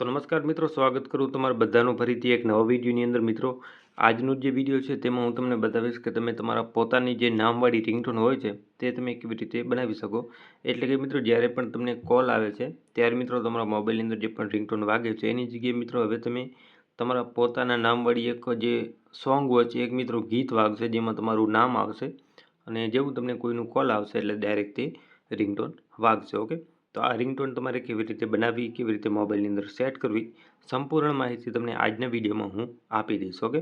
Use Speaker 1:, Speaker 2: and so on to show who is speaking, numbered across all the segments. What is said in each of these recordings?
Speaker 1: તો નમસ્કાર મિત્રો, સ્વાગત કરું તમારા બધાનું ફરીથી એક નવા વિડીયોની અંદર. મિત્રો, આજનો જે વીડિયો છે તેમાં હું તમને બતાવીશ કે તમે તમારા પોતાની જે નામવાળી રિંગટોન હોય છે તે તમે કેવી રીતે બનાવી શકો. એટલે કે મિત્રો, જ્યારે પણ તમને કોલ આવે છે, ત્યારે મિત્રો તમારા મોબાઈલની અંદર જે પણ રિંગટોન વાગે છે, એની જગ્યાએ મિત્રો હવે તમે તમારા પોતાના નામવાળી એક જે સોંગ હોય છે, એક મિત્રો ગીત વાગશે જેમાં તમારું નામ આવશે અને જેવું તમને કોઈનું કોલ આવશે એટલે ડાયરેક્ટ તે રિંગટોન વાગશે, ઓકે? તો આ રિંગટોન તમારે કેવી રીતે બનાવવી, કેવી રીતે મોબાઈલની અંદર સેટ કરવી, સંપૂર્ણ માહિતી તમને આજના વિડીયોમાં હું આપી દઈશ, ઓકે?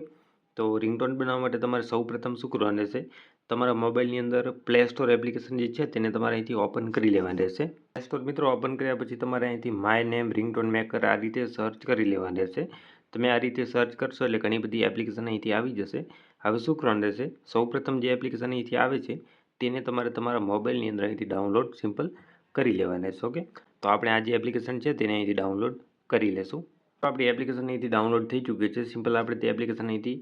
Speaker 1: તો રિંગટોન બનાવવા માટે તમારે સૌપ્રથમ શું કરવાનું રહેશે? તમારા મોબાઈલની અંદર પ્લે સ્ટોર એપ્લિકેશન જે છે તેને તમારે અહીંથી ઓપન કરી લેવાનું રહેશે. પ્લે સ્ટોર મિત્રો ઓપન કર્યા પછી તમારે અહીંથી માય નેમ રિંગટોન મેકર આ રીતે સર્ચ કરી લેવાની રહેશે. તમે આ રીતે સર્ચ કરશો એટલે ઘણી બધી એપ્લિકેશન અહીંથી આવી જશે. હવે શું કરવાનું રહેશે? સૌપ્રથમ જે એપ્લિકેશન અહીંથી આવે છે, તેને તમારે તમારા મોબાઈલની અંદર અહીંથી ડાઉનલોડ સિમ્પલ કરી લેવાના છે ઓકે તો આપણે આ જે એપ્લિકેશન છે તેને અહીંથી ડાઉનલોડ કરી લેશું. તો આપણી એપ્લિકેશન અહીંથી ડાઉનલોડ થઈ ચૂકી છે. સિમ્પલ આપણે તે એપ્લિકેશન અહીંથી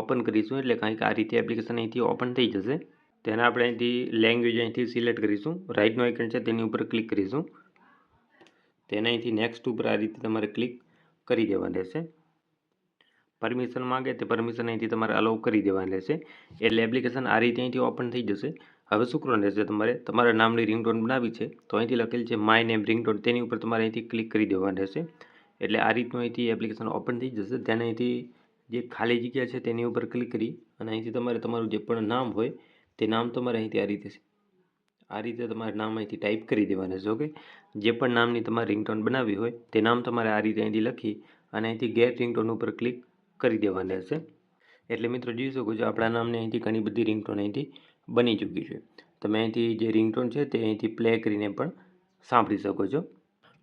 Speaker 1: ઓપન કરીશું, એટલે કંઈક આ રીતે એપ્લિકેશન અહીંથી ઓપન થઈ જશે. તેને આપણે અહીંથી લેંગ્વેજ અહીંથી સિલેક્ટ કરીશું. રાઇટનો આઇકન છે, તેની ઉપર ક્લિક કરીશું. તેને અહીંથી નેક્સ્ટ ઉપર આ રીતે તમારે ક્લિક કરી દેવાની રહેશે. પરમિશન માંગે તે પરમિશન અહીંથી તમારે અલાઉ કરી દેવાની રહેશે. એટલે એપ્લિકેશન આ રીતે અહીંથી ઓપન થઈ જશે. હવે શું કરવાનું રહેશે તમારે, તમારા નામની રિંગટોન બનાવી છે, તો અહીંથી લખેલ છે માય નેમ રિંગટોન. તેની ઉપર તમારે અહીંથી ક્લિક કરી દેવાનું રહેશે. એટલે આ રીતનું અહીંથી એપ્લિકેશન ઓપન થઈ જશે. તેને અહીંથી જે ખાલી જગ્યા છે તેની ઉપર ક્લિક કરી અને અહીંથી તમારે તમારું જે પણ નામ હોય તે નામ તમારે અહીંથી આ રીતે આ રીતે તમારે નામ અહીંથી ટાઈપ કરી દેવાનું છે ઓકે જે પણ નામની તમારે રિંગટોન બનાવી હોય તે નામ તમારે આ રીતે અહીંથી લખી અને અહીંથી ગેટ રિંગટોન ઉપર ક્લિક કરી દેવાનું રહેશે. એટલે મિત્રો જોઈ શકો છો, આપણા નામની અહીંથી ઘણી બધી રિંગટોન અહીંથી બની ચૂકી છે. તમે અહીંથી જે રિંગટોન છે તે અહીંથી પ્લે કરીને પણ સાંભળી શકો છો.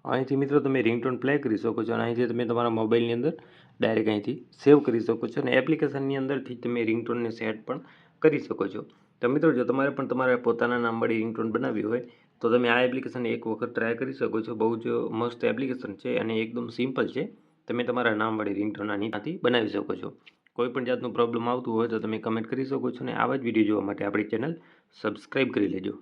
Speaker 1: અહીંથી મિત્રો તમે રિંગટોન પ્લે કરી શકો છો અને અહીંથી તમે તમારા મોબાઈલની અંદર ડાયરેક્ટ અહીંથી સેવ કરી શકો છો અને એપ્લિકેશનની અંદરથી તમે રિંગટોનને સેટ પણ કરી શકો છો. તો મિત્રો જો તમારે પણ તમારા પોતાના નામવાળી રિંગટોન બનાવવી હોય, તો તમે આ એપ્લિકેશન એક વખત ટ્રાય કરી શકો છો. બહુ જ મસ્ત એપ્લિકેશન છે અને એકદમ સિમ્પલ છે. તમે તમારા નામવાળી રિંગટોન આની બનાવી શકો છો. કોઈ પણ જાતનું પ્રોબ્લેમ આવતું હોય તો તમે કમેન્ટ કરી શકો છો ને આવા જ વીડિયો જોવા માટે આપણી ચેનલ સબસ્ક્રાઈબ કરી લેજો.